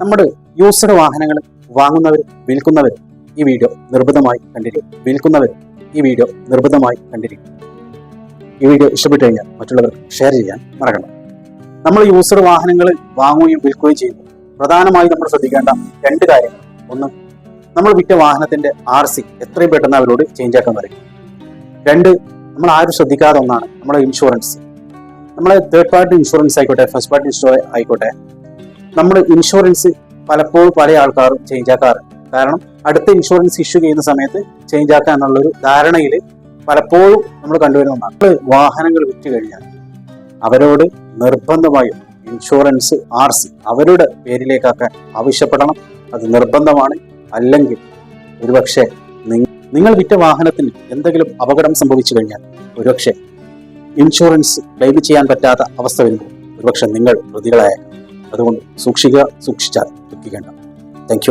നമ്മുടെ യൂസ്ഡ് വാഹനങ്ങൾ വാങ്ങുന്നവർ വിൽക്കുന്നവർ ഈ വീഡിയോ നിർബന്ധമായി കണ്ടിരിക്കും. വിൽക്കുന്നവർ ഈ വീഡിയോ നിർബന്ധമായി കണ്ടിരിക്കും. ഈ വീഡിയോ ഇഷ്ടപ്പെട്ടു കഴിഞ്ഞാൽ മറ്റുള്ളവർക്ക് ഷെയർ ചെയ്യാൻ മറക്കണം നമ്മൾ യൂസ്ഡ് വാഹനങ്ങൾ വാങ്ങുകയും വിൽക്കുകയും ചെയ്യുമ്പോൾ പ്രധാനമായും നമ്മൾ ശ്രദ്ധിക്കേണ്ട രണ്ട് കാര്യങ്ങൾ. ഒന്ന് നമ്മൾ വിറ്റ വാഹനത്തിന്റെ ആർ സി എത്രയും പെട്ടെന്ന് അവരോട് ചേഞ്ച് ആക്കാൻ പറയും രണ്ട് നമ്മൾ ആരും ശ്രദ്ധിക്കാതെ ഒന്നാണ് നമ്മുടെ ഇൻഷുറൻസ് നമ്മളെ തേർഡ് പാർട്ടി ഇൻഷുറൻസ് ആയിക്കോട്ടെ ഫസ്റ്റ് പാർട്ടി ഇൻഷുറൻസ് ആയിക്കോട്ടെ നമ്മൾ ഇൻഷുറൻസ് പലപ്പോഴും പല ആൾക്കാരും ചേഞ്ച് ആക്കാറുണ്ട് കാരണം അടുത്ത ഇൻഷുറൻസ് ഇഷ്യൂ ചെയ്യുന്ന സമയത്ത് ചേഞ്ച് ആക്കുക എന്നുള്ളൊരു ധാരണയിൽ പലപ്പോഴും നമ്മൾ കണ്ടുവരുന്ന ഒന്നാണ്. നമ്മൾ വാഹനങ്ങൾ വിറ്റ് കഴിഞ്ഞാൽ അവരോട് നിർബന്ധമായും ഇൻഷുറൻസ് ആർ സി അവരുടെ പേരിലേക്കാക്കാൻ ആവശ്യപ്പെടണം. അത് നിർബന്ധമാണ്. അല്ലെങ്കിൽ ഒരുപക്ഷെ നിങ്ങൾ വിറ്റ വാഹനത്തിന് എന്തെങ്കിലും അപകടം സംഭവിച്ചു കഴിഞ്ഞാൽ ഒരുപക്ഷെ ഇൻഷുറൻസ് ക്ലെയിം ചെയ്യാൻ പറ്റാത്ത അവസ്ഥ വരുമ്പോൾ ഒരുപക്ഷെ നിങ്ങൾ പ്രതികളായേക്കാം. അതുകൊണ്ട് സൂക്ഷിക്കുക സൂക്ഷിച്ചാൽ ദുഃഖിക്കേണ്ട. താങ്ക്